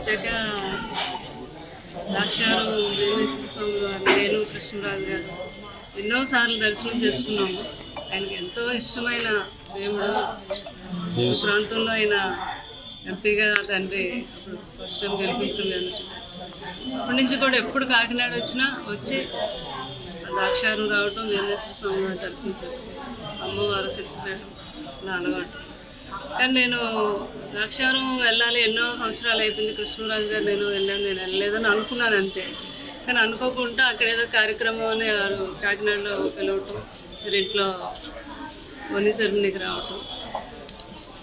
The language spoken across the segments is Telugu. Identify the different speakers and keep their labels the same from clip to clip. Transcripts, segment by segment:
Speaker 1: వచ్చాక దాక్షారు వేణుశ్రీ స్వామి గారు వేణు కృష్ణరాజు గారు ఎన్నోసార్లు దర్శనం చేసుకున్నాము. ఆయనకి ఎంతో ఇష్టమైన దేవుడు. ఈ ప్రాంతంలో ఆయన ఎంపీగా తండ్రి ఫస్ట్ టైం గెలిపించడం లేదు అప్పటి నుంచి కూడా ఎప్పుడు కాకినాడ వచ్చినా వచ్చి ఆ దాక్షారం రావటం వేణేశ్వర స్వామి వారి దర్శనం చేసుకోవటం అమ్మవారు సిద్ధించడం నా అలవాటు కానీ నేను ద్రాక్షారం వెళ్ళాలి ఎన్నో సంవత్సరాలు అయిపోయింది. కృష్ణరాజు గారు నేను వెళ్ళాను నేను వెళ్ళలేదని అనుకున్నాను అంతే. కానీ అనుకోకుండా అక్కడ ఏదో కార్యక్రమం అని కాకినాడలో పిలవటం మీరు ఇంట్లో వని సెరమనీకి రావటం.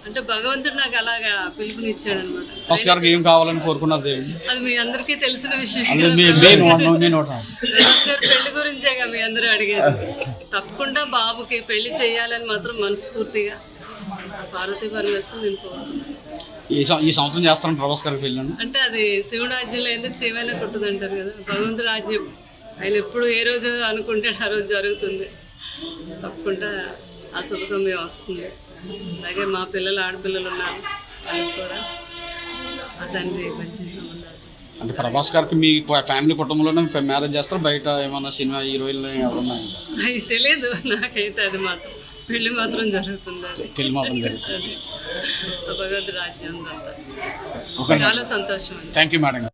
Speaker 1: అంటే భగవంతుడు నాకు అలాగా పిలుపునిచ్చాడు అనమాట
Speaker 2: ఏం కావాలని కోరుకున్నారు దేవుడు
Speaker 1: అది మీ అందరికీ తెలిసిన విషయం. పెళ్ళి గురించేగా మీ అందరూ అడిగేది తప్పకుండా బాబుకి పెళ్ళి చేయాలని మాత్రం మనస్ఫూర్తిగా పార్వతీ నేను కోరుకున్నాను
Speaker 2: ఈ సం- ఈ సంవత్సరం చేస్తాను ప్రభాస్ గారికి వెళ్ళాను.
Speaker 1: అంటే అది శివుడు ఆజ్ఞలో ఎందుకు చేయమైనా కుట్టదంటారు కదా భగవంతుడు ఆజ్ఞ. ఆయన ఎప్పుడు ఏ రోజు అనుకుంటే ఆ రోజు జరుగుతుంది. తప్పకుండా ఆ శుభ సమయం వస్తుంది. అలాగే మా పిల్లలు ఆడపిల్లలు ఉన్నారు. వాళ్ళకి కూడా ఆ తండ్రి మంచి సంబంధాలు.
Speaker 2: అంటే ప్రభాస్ గారికి మీ ఫ్యామిలీ కుటుంబంలోనే మ్యారేజ్ చేస్తారు బయట ఏమన్నా సినిమా హీరోయిన్లు ఎవరున్నా
Speaker 1: అది తెలియదు నాకైతే అది మాత్రం. పెళ్ళి మాత్రం జరుగుతుంది
Speaker 2: పెళ్ళి మాత్రం జరుగుతుంది. ఓకే
Speaker 1: చాలా సంతోషం
Speaker 2: థ్యాంక్ యూ మేడం.